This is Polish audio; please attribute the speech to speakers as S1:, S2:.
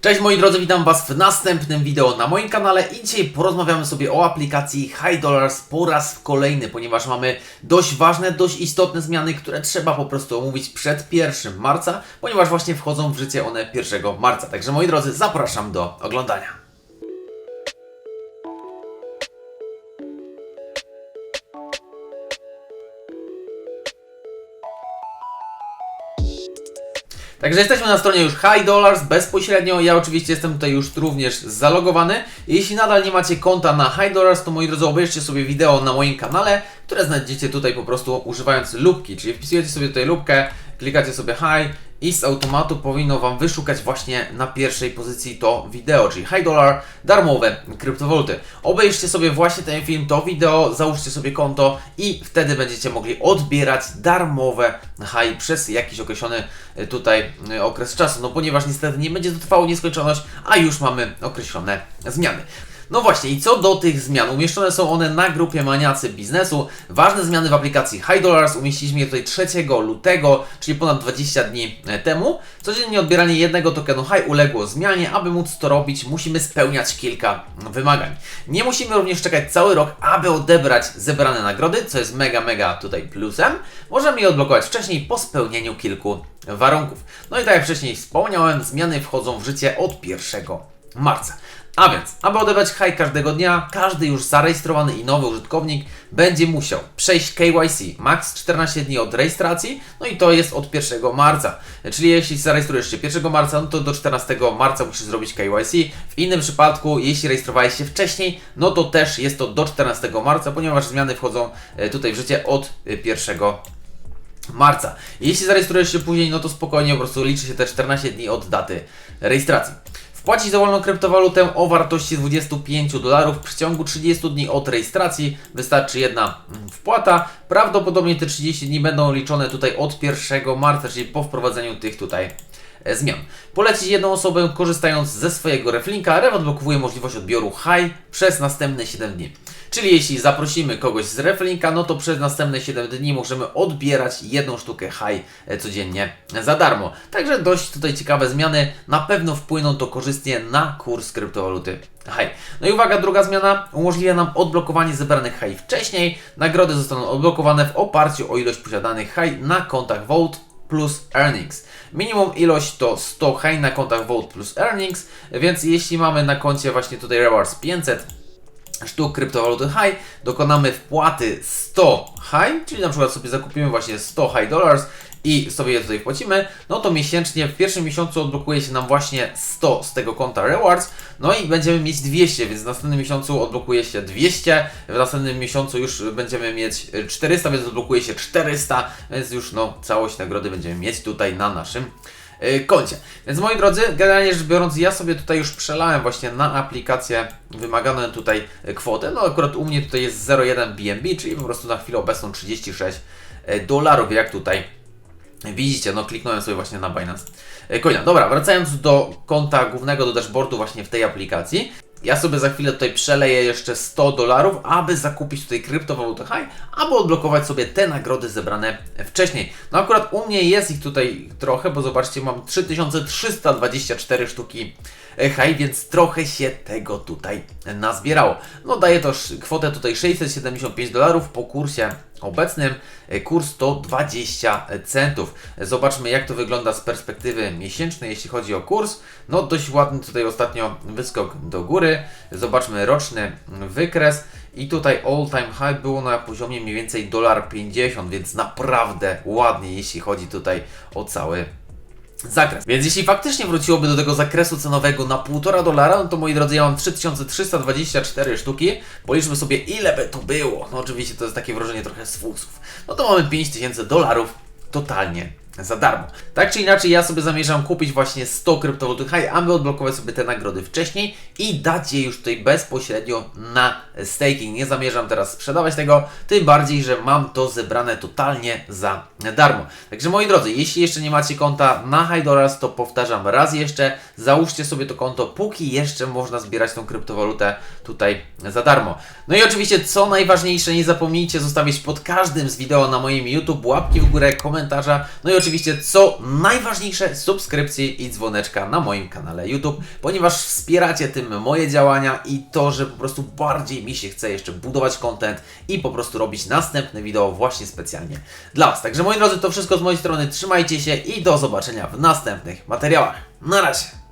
S1: Cześć moi drodzy, witam Was w następnym wideo na moim kanale i dzisiaj porozmawiamy sobie o aplikacji High Dollars po raz kolejny, ponieważ mamy dość ważne, dość istotne zmiany, które trzeba po prostu omówić przed 1 marca, ponieważ właśnie wchodzą w życie one 1 marca. Także moi drodzy, zapraszam do oglądania. Także jesteśmy na stronie już High Dollars bezpośrednio. Ja oczywiście jestem tutaj już również zalogowany. Jeśli nadal nie macie konta na High Dollars, to moi drodzy, obejrzcie sobie wideo na moim kanale, które znajdziecie tutaj po prostu używając lubki. Czyli wpisujecie sobie tutaj lubkę, klikacie sobie High i z automatu powinno Wam wyszukać właśnie na pierwszej pozycji to wideo, czyli High Dollar, darmowe kryptowaluty. Obejrzcie sobie właśnie ten film, to wideo, załóżcie sobie konto i wtedy będziecie mogli odbierać darmowe high przez jakiś określony e, tutaj e, okres czasu, no ponieważ niestety nie będzie to trwało nieskończoność, a już mamy określone zmiany. No właśnie, i co do tych zmian, umieszczone są one na grupie Maniacy Biznesu. Ważne zmiany w aplikacji High Dollars umieściliśmy je tutaj 3 lutego, czyli ponad 20 dni e, temu. Codziennie odbieranie jednego tokenu High uległo zmianie. Aby móc to robić, musimy spełniać kilka wymagań. Nie musimy również czekać cały rok, aby odebrać zebrane nagrody, co jest mega, mega tutaj plusem. Możemy je odblokować wcześniej po spełnieniu kilku warunków. No i tak jak wcześniej wspomniałem, zmiany wchodzą w życie od 1 marca. A więc, aby odebrać high każdego dnia, każdy już zarejestrowany i nowy użytkownik będzie musiał przejść KYC, max 14 dni od rejestracji, no i to jest od 1 marca. Czyli jeśli zarejestrujesz się 1 marca, no to do 14 marca musisz zrobić KYC. W innym przypadku, jeśli rejestrowałeś się wcześniej, no to też jest to do 14 marca, ponieważ zmiany wchodzą e, tutaj w życie od 1 marca. Jeśli zarejestrujesz się później, no to spokojnie, po prostu liczy się te 14 dni od daty rejestracji. Wpłacić za wolną kryptowalutę o wartości 25 dolarów w przeciągu 30 dni od rejestracji. Wystarczy jedna mm, wpłata. Prawdopodobnie te 30 dni będą liczone tutaj od 1 marca, czyli po wprowadzeniu tych tutaj e, zmian. Polecić jedną osobę korzystając ze swojego reflinka. Rev odblokowuje możliwość odbioru high przez następne 7 dni. Czyli jeśli zaprosimy kogoś z reflinka, no to przez następne 7 dni możemy odbierać jedną sztukę high e, codziennie za darmo. Także dość tutaj ciekawe zmiany, na pewno wpłyną to korzystnie na kurs kryptowaluty high. No i uwaga, druga zmiana umożliwia nam odblokowanie zebranych high wcześniej. Nagrody zostaną odblokowane w oparciu o ilość posiadanych high na kontach Vault plus earnings. Minimum ilość to 100 high na kontach Vault plus earnings, więc jeśli mamy na koncie właśnie tutaj rewards 500 sztuk kryptowaluty high, dokonamy wpłaty 100 high, czyli na przykład sobie zakupimy właśnie 100 high dollars i sobie je tutaj wpłacimy, no to miesięcznie w pierwszym miesiącu odblokuje się nam właśnie 100 z tego konta rewards, no i będziemy mieć 200, więc w następnym miesiącu odblokuje się 200, w następnym miesiącu już będziemy mieć 400, więc odblokuje się 400, więc już no całość nagrody będziemy mieć tutaj na naszym koncie. Więc moi drodzy, generalnie rzecz biorąc, ja sobie tutaj już przelałem właśnie na aplikację wymaganą tutaj kwotę. No akurat u mnie tutaj jest 0,1 BNB, czyli po prostu na chwilę obecną 36 y, dolarów, jak tutaj widzicie. No kliknąłem sobie właśnie na Binance Coina. Dobra, wracając do konta głównego, do dashboardu właśnie w tej aplikacji. Ja sobie za chwilę tutaj przeleję jeszcze 100 dolarów, aby zakupić tutaj kryptowalutę high, aby odblokować sobie te nagrody zebrane wcześniej. No akurat u mnie jest ich tutaj trochę, bo zobaczcie, mam 3324 sztuki high, więc trochę się tego tutaj nazbierało. No daje to kwotę tutaj 675 dolarów po kursie obecnym. Kurs to 20 centów. Zobaczmy jak to wygląda z perspektywy miesięcznej, jeśli chodzi o kurs. No dość ładny tutaj ostatnio wyskok do góry. Zobaczmy roczny wykres. I tutaj all time high było na poziomie mniej więcej 1,50 więc naprawdę ładnie, jeśli chodzi tutaj o cały zakres. Więc jeśli faktycznie wróciłoby do tego zakresu cenowego na 1,5 dolara, no to moi drodzy, ja mam 3324 sztuki. Policzmy sobie, ile by to było. No oczywiście to jest takie wrażenie trochę z fusów. No to mamy 5000 dolarów totalnie za darmo. Tak czy inaczej, ja sobie zamierzam kupić właśnie 100 kryptowalut high, aby odblokować sobie te nagrody wcześniej i dać je już tutaj bezpośrednio na staking. Nie zamierzam teraz sprzedawać tego, tym bardziej, że mam to zebrane totalnie za darmo. Także moi drodzy, jeśli jeszcze nie macie konta na Dollars, to powtarzam raz jeszcze, załóżcie sobie to konto, póki jeszcze można zbierać tą kryptowalutę tutaj za darmo. No i oczywiście, co najważniejsze, nie zapomnijcie zostawić pod każdym z wideo na moim YouTube łapki w górę, komentarza, no i oczywiście, co najważniejsze, subskrypcji i dzwoneczka na moim kanale YouTube, ponieważ wspieracie tym moje działania i to, że po prostu bardziej mi się chce jeszcze budować content i po prostu robić następne wideo właśnie specjalnie dla Was. Także moi drodzy, to wszystko z mojej strony. Trzymajcie się i do zobaczenia w następnych materiałach. Na razie!